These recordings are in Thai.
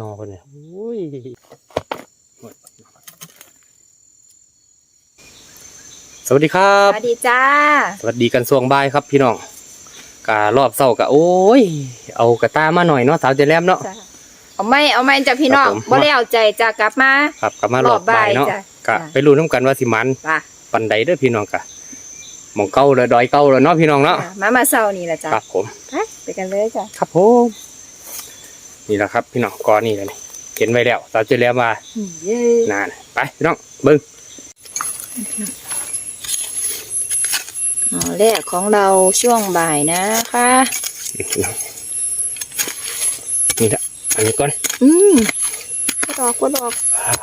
นอคนเนี่ยโอ้ยสวัสดีครัสบวัสดีจ้า สวัสดีกันสวงบ่ายครับพี่น้องการอบเศร้ากะโอ้ย เอากระตามาหน่อยเนาะสาวเจแรมเนาะจ้าเอาไม่เอาไม่จ้ะพี่น้องครับผมบ่ได้เอาใจจ้ากลับมา ครับกลับมารอบบ่ายเนาะรอบบ่ายจ้ะกะจ้ะไปรู้น้ำกันว่าสิมันป่ะปันใดเด้อพี่น้องกะหมองเก้าเลยดอยเก้าเลยเนาะพี่น้องเนาะจ้ะมามาเศร้านี่แหละจ้าครับผมไปไปกันเลยจ้ะครับผม นี่แหละครับพี่น้องกอนี่เลยนี่เห็นไว้แล้วสาวเจแรมมาเย้นานไปพี่น้องเบิ้งอ๋อแรกของเราช่วงบ่ายนะคะนี่ละอันนี้ก่อน อืมก็ดอกก็ดอก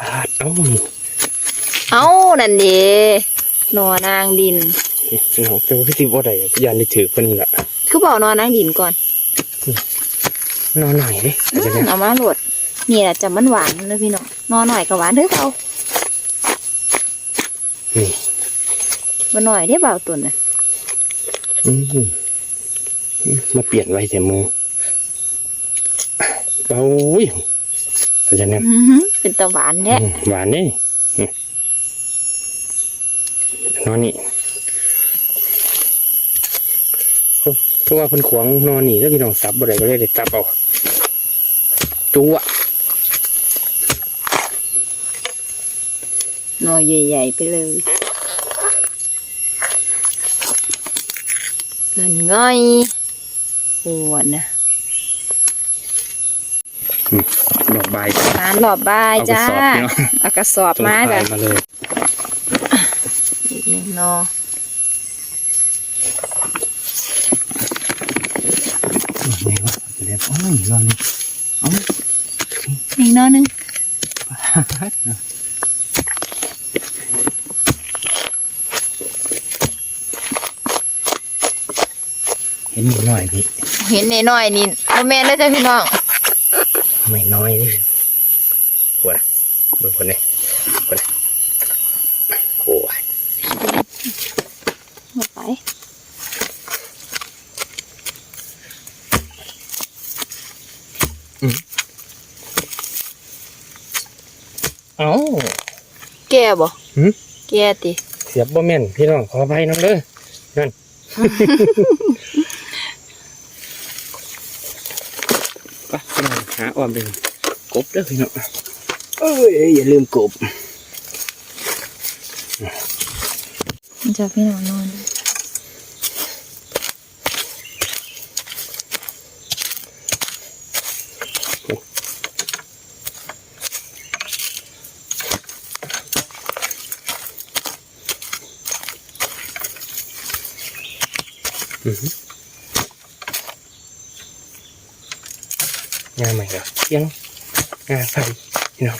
พาดเอ้านี่เอานั่นเดีนอนางดินพี่น้องแต่ว่าพี่สิบ่ได้ยานได้ถือเพิ่นละคือบอกนอนางดินก่อน นอนหน่อยดิอืเดี๋ยวมนี้เอามาโหลดนี่แหละจะมันหวานนะพี่น้องนอนหน่อยก็หวานเด้อเขานี่มาหน่อยได้อเบาตุนน่ะอืมมาเปลี่ยนไว้แต่มือโอ้ยอาจารย์เนี่ยอื้อหือเป็นตะหวานแท้อืมหวานนี่อืมนอนนี่โอ้เพราะว่าเพิ่นขวางนอนนี่แล้วพี่น้องซับบ่ได้ก็เลยได้ซับเอา จัวหน่อยใหญ่ ๆ ไปเลยนั่นไง่อยปวดนะดอกใบายร้านหลอบบ่ายเอากระจ้าสอบพี่น้องเอากระสอบตรงมาท้าจ้ะยมาเลยอีกหนึ่งนอไหนวะจะเรียกโอ้ยรอนี่เอ้า อีกนอหนึงเห็นนิดหน่อยพี่เห็นน้อยๆนี่โมแมนแล้วจ้ะพี่น้อง ไม่น้อยนี่หัวนะเบิ่งคนนี้คนนี้โอ้ยเอาไป เอ้าแก่บ่หืมแก่ติเสียบบ่แม่นพี่น้องขออภัยน้องเด้อนั่น ไปพี่น้องหาอ้อมเดึงกบเด้อพี่น้องเอ้ยอย่าลืมกบ มันจะพี่น้องนอน งานใหม่เหรอเที่ยงงานใส่พี่น้อง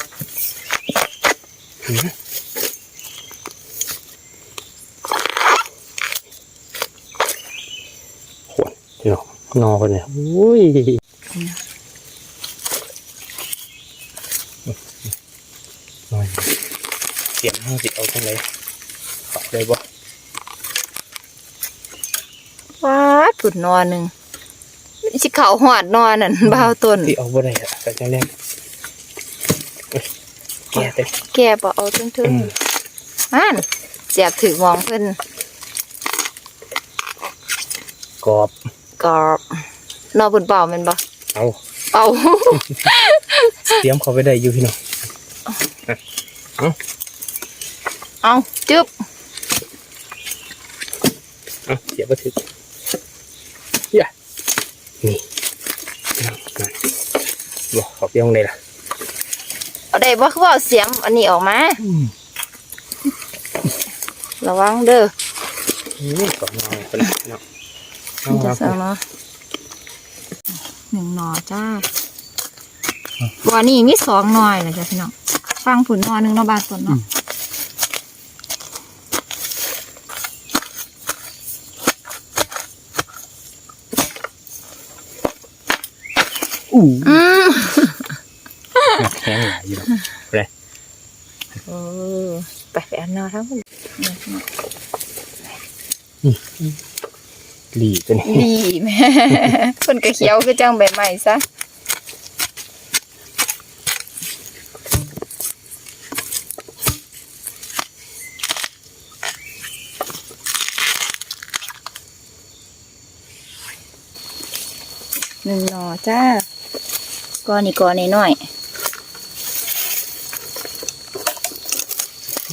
อือขวดพี่น้องนอกันเนี่ยอุ้ยนอยเสียงห้าสิเอาจังเลยขอบได้บ่ว้าดผุดนอนหนึ่ง สิเขาหอดนอนนั่นเบาต้น ที่เอาบ่ได้อะแต่จังแรกเอ้ยแก่เต็มแก่บ่เอาถึงอืมๆมันเสียบถือมองเพิ่นกรอบ กรอบนอบุญเบาแมันบ่เอาเอาเตรียมเขาไปได้อยู่พี่น้องเอาจึ๊บ เอาเสียบมาถึงเหี้ย นี่พี่น้องนั่นบอกขอบย่องเลยล่ะเอาได้บ่คือว่าเอาเสียมอันนี้ออกมาระวังเด้ออืมกรอบนอนคนละเนาะเอามันจะเอาเสียงเนาะหนึ่งหนอจ้าบ่อนี้มีสองหน่อยนะจ้ะพี่น้องฟังผุนหนอหนึ่งเนาะบาทต้นเนาะ อู้แข็งหลยอยู่เลยโอ้ไปแอบนอทั้งหมดีเป็นหลีแม่คนกระเขียวก็จ้างใบใหม่ซะหนึ่งหนอจ้า ก้อนนี่ก้อนนี่น้อย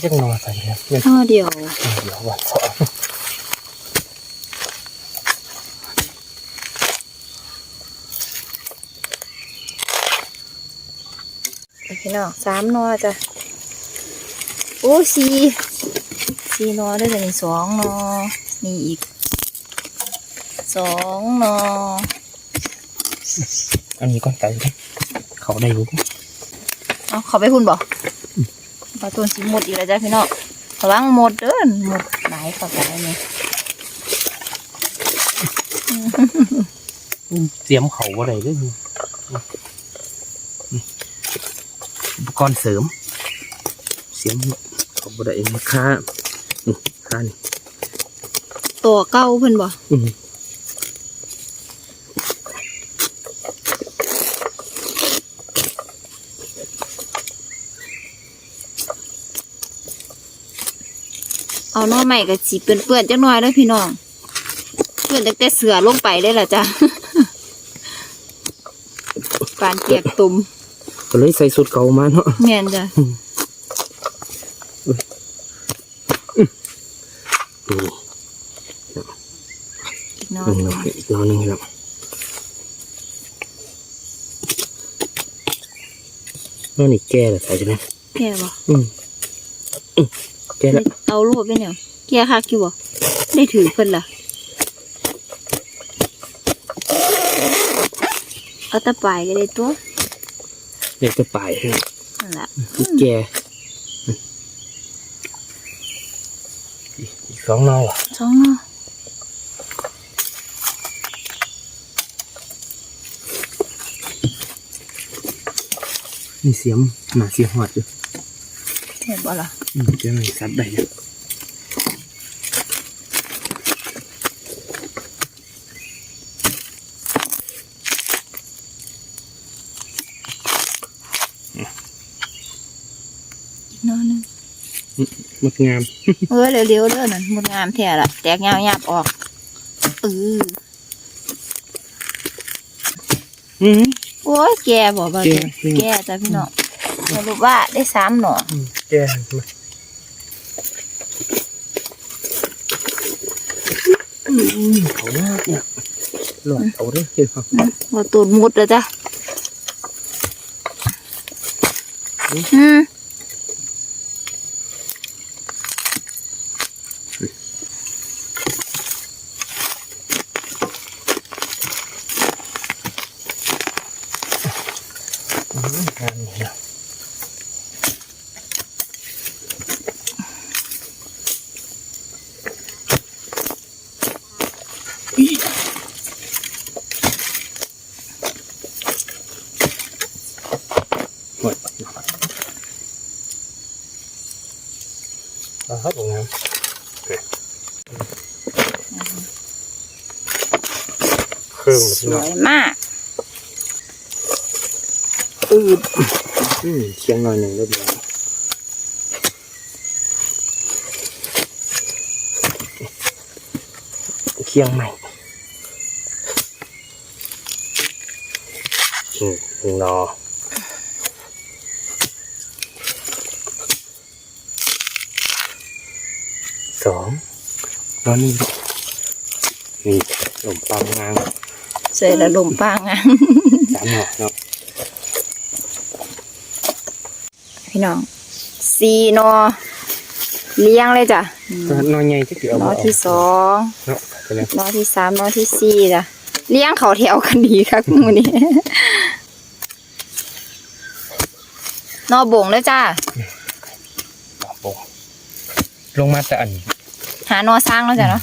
จังนอนใส่เนี่ยเงินห่อเดียวเดี๋ยววันสองพี่น้องสามหนอจ้ะโอ้สี่สี่หนอได้แต่นี่สองหนอนี่อีกสองหนออันนี้ก้อนไก่ เขาได้รู้เอาเขาไปพุ่นบ่ปลาตัวสีหมดอีกแล้วจ้ะพี่น้องระวังหมดเด้อหมดหลายฝักหลายเนี่ยเตรียมเขาอะไรด้วยอุปกรณ์เสริม เสียมเขาบ่ได้มาค่านี่ค่านี่ตัวเก้าเพิ่นบ่ เอาหน้อใหม่กับสีเปื้อนๆจักหน่อยเลยพี่น้อง เปื้อนตั้งแต่เสือลงไปเลยล่ะจ้ะปานเกียกตุ่มก็เลยใส่สุดเก่ามาเนาะแม่นจ้ะนี่อีกหน้อหนึ่งหนึ่งอีกน้อยหนึ่งครับน้องนี่แก่แล้วใส่ใช่ไหมแก่บ่อืม อืมแก่แล้วเตาโลดเป็นหยังแก่คักอยู่บ่ได้ถือเพิ่นล่ะ เอาแตะปลายก็ได้ตัวเด็กจะปลายนะนั่นล่ะอีกแก่อีกสองนอว่ะสองเนาะมีเสียมหนาเสียหอดอยู่เห็นบ่ล่ะ อืมจะไม่ซัดได้อยู่อีกหน้อหนึงหมดงาม เออเร็วๆเด้อนั่นหมดงามแท้ล่ะแตกยาวๆออกเอออืมโอ้ยแก่บ่บ่แก่เจ้แก่จ้ะพี่น้องสรุปว่าได้สามหน่อแก่มาอืม เขามากเนี่ยหลอดเอาได้เห็นป่ะบ่ตูดมุดแล้วจ้ะอืม อืมงามนี่นะหมด เอาครับผมงามเครื่องสแบบนี้วเนาะยมากอืดอืมเคียงหน่อยหนึ่งเรียบร้อยเคียงใหม่อืมหนึ่งนอ สองนอนนี่นี่ลมปังงางเสยละลมปางอะสามหนอเนาะพี่น้องสี่หนอเลี้ยงเลยจ้ะนอนใหญ่จะเกี่ยวหนอที่สองเนาะไปเลยหนอที่สามหนอที่สี่จ้ะเลี้ยงเขาแถวกันดีครับมูนี่หนอบ่งเลยจ้าปะโปงลงมาแต่อัน หาหนอสร้างแล้วจ้ะเนาะ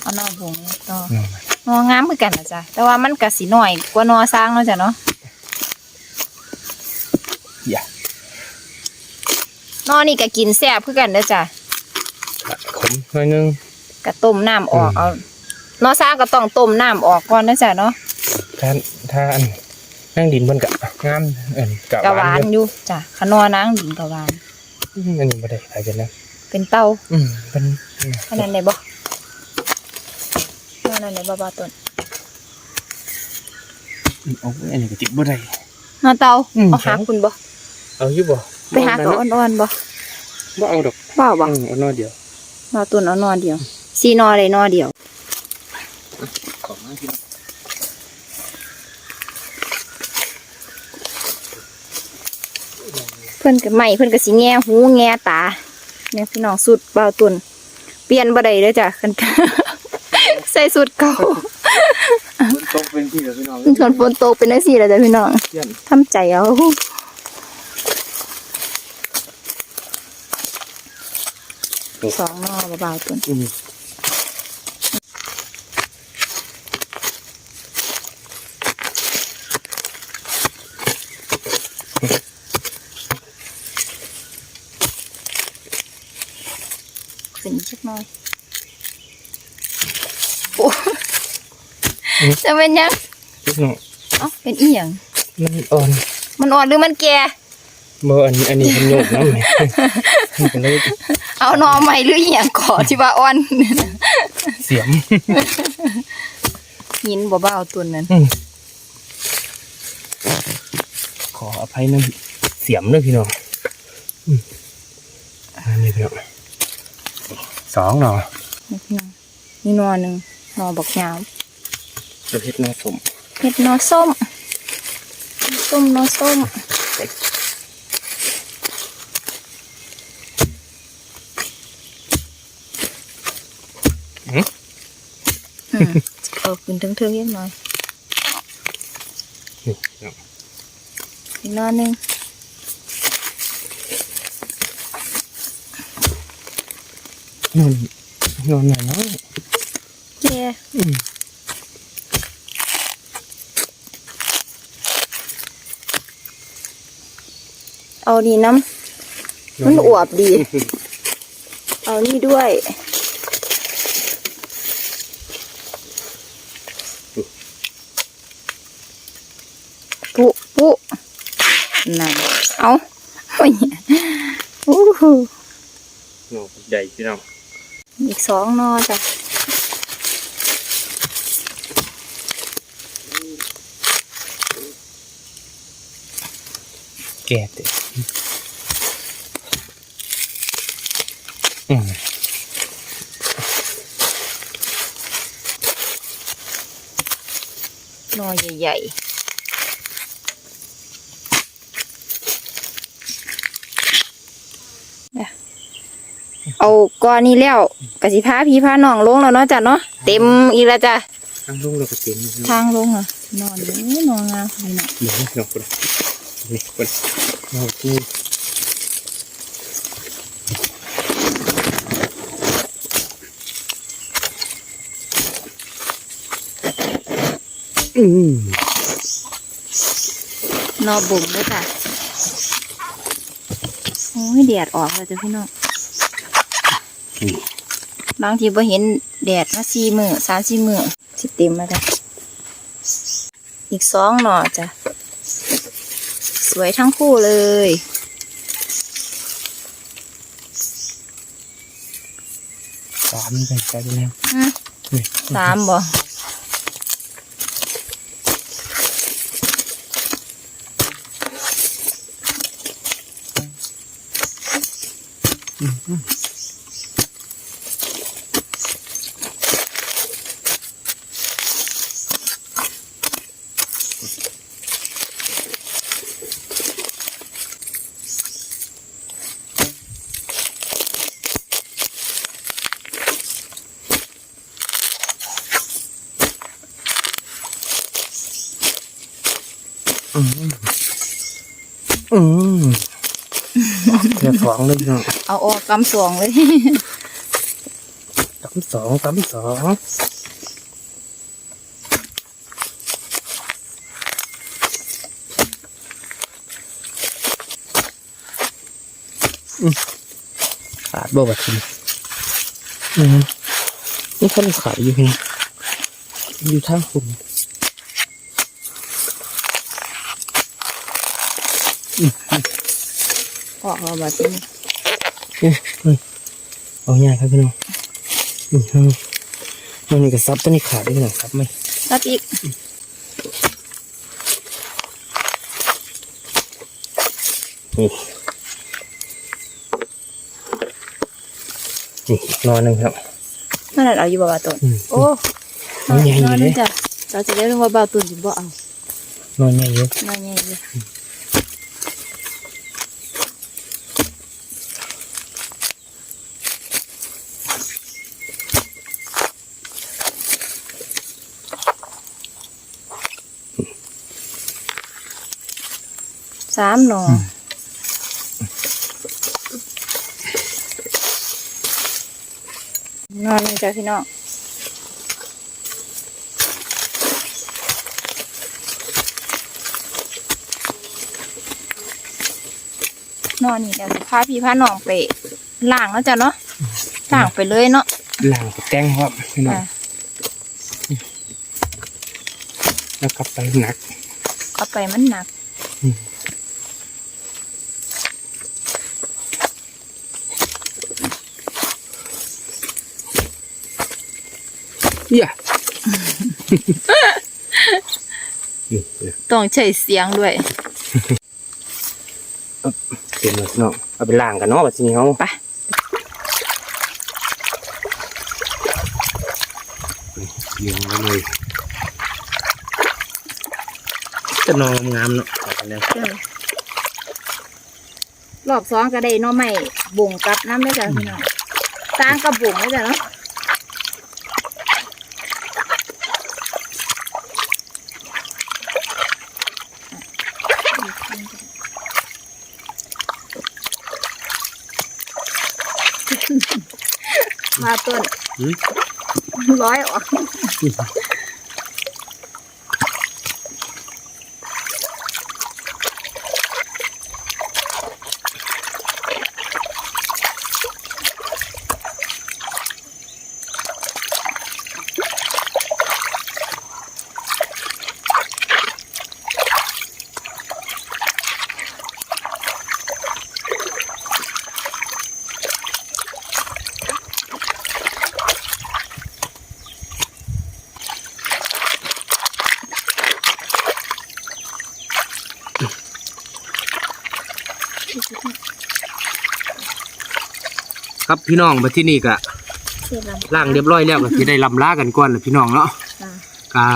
เอาหนอบ่งเลยต่ออืมหนองามเหมือนกันนะจ้ะแต่ว่ามันกะสีหน่อยกว่าหนอสร้างแล้วจ้ะเนาะอย่าหนอนี่ก็กินแซ่บคือกันเด้อจ้ะขมหน่อยนึงก็ต้มน้ำออกอืมเอาหนอสร้างก็ต้องต้มน้ำออกก่อนนะจ้ะเนาะถ้าถ้าอันนั่งดินบนกะงามเอ็นกะกะหหวาวานนเยอะอยู่จ้ะขนอนางดินกะหวานอืมอันนี้ไม่ได้ใครกันนะ เป็นเต้าอืมเป็นอันนั้นได้บ่อันนั้นได้บ่บ่ต้นเอาไว้อันนี้ก็ติดบ่ได้นอนเตาอืมเอาหาคุณบ่เอาอยู่บ่ไปหาตัวอ่อนๆบ่บ่เอาดอกเปล่าบ่อืมเอานอเดียวนอตุนเอานอเดียวซีนอเลยนอเดียวขอมาพี่น้องเพิ่นก็ใหม่เพิ่นก็สิแง่หูแง่ตา เนี่ยพี่น้องสุดเบาตุนเปลี่ยนบ่ได้เด้อจ้ะคันใส่สุดเก่าฝนตกเป็นที่แล้วพี่น้องส่วนฝนตกเป็นจังซี่แหละจ้ะพี่น้องเยี่ยมทำใจเอาสองนอเบาๆตุน อืม ขึ้นอีกสักหน่อยโอ้ จะเป็นยังพี่น้องเอ้าเป็นอีหยังมันอ่อนมันอ่อนหรือมันแก่บ่อันนี้อันนี้มันโยกน้ำไหมมันก็เลยเอาหนอใหม่หรืออีหยังก่อที่ว่าอ่อน เสียมหินบ่เบาตัวนั้นอืมขออภัยนะเสียมเลยพี่น้องอืมอันนี้พี่น้องสองหนอนี่พี่น้องนี่หนอหนึ่งหนอบักยาวประ เภทหนอสมเห็ดหนอส้ม ส้มหนอส้มอืมเอาขึ้นถึงๆนิดหน่อยนี่พี่น้องอีกหนอหนึ่งนอนนอนหน่อยเนาะแก่ เอาดีน้ำมันอวบดี เอานี่ด้วยปุปุนั่นเอาโอ้ยอู้หูหนอใหญ่พี่น้องอีกสองนอจ้ะแก่เตะอืม นอ ใหญ่ๆเนี่ยเอาก้อนนี้แล้วกสิพาพี่พาน้องลงแล้วเนาะจ้ะเนาะเต็มอีกแล้วจ้ะทั้งลูกเราก็เต็มพี่น้องทางลงอะนอนเลยนอนงามนี่นะเดี๋ยวนี่เราคนนี่คนเราที่ อืมนอนบ่มด้วยจ้ะโอ้ยแดดออกแล้วจ้ะพี่น้องนี่บางทีพอเห็นแดดมาสี่มือสามสี่มือสิเต็มแล้วจ้ะอีกสองหน่อจ้ะ สวยทั้งคู่เลยสามไปไปแล้วอืมนี่สามบ่ อืม อืมเดี๋ยวสองเลยพี่น้องเอาออกกำสองเลยสามสองสามสองอืมขาดบ่บัดทีอืมนี่เขาขายอยู่ไงอยู่ทางคุณอ อกเอาแบบนี้เอาง่ายครับพี่น้องนี่ฮะตัวนี่ก็ซับตัวนี้ขาดได้พี่น้องซับไหมซับอีกนี่นี่นอนหนึ่งครับนั่นแหละเอาอยู่บ่าวตุนโอ้นอนนอนนี่จ้ะเราจะได้รู้ว่าบ่าวตุนอยู่บ่เอานอนใหญ่เยอะนอนใหญ่เยอะ สามหนอออนนี่จ้ะพี่น้องนอนนี่เดี๋ยวสิพาพี่พาน้องไปล้างแล้วจ้ะเนาะล้างไปเลยเนาะหลังกับแตงครับพี่น้องอะแล้วกลับไปหนัก เข้าไปมันหนักเหี้ เดี๋ยวต้องใช้เสียงด้วยเต็มเลยพี่น้องเอาไปล้างกันเนาะแบบนี้เขาไปเลี้ยงไว้เลยจะนอนงามเนาะเอาไปแล้วรอบสองก็ได้หน้อไม่บ่งกลับน้ำได้จ้ะพี่น้องสร้างกับบ่งได้จ้ะเนาะ มาต้นหืมร้อยออก ครับพี่น้องมาที่นี่ก็เสร็จแล้วล่างเรียบร้อยแล้วก็จะได้ลำลากันก่อนเลยพี่น้องเนาะจ้ะกา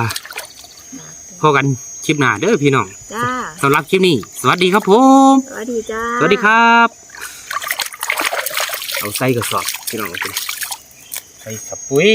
พอกันคลิปหน้าเด้อพี่น้องจ้าสำหรับคลิปนี้ สวัสดีครับผม สวัสดีจ้า สวัสดีครับ เอาใส่กระสอบพี่น้องเอาไปใส่กระปุ้ย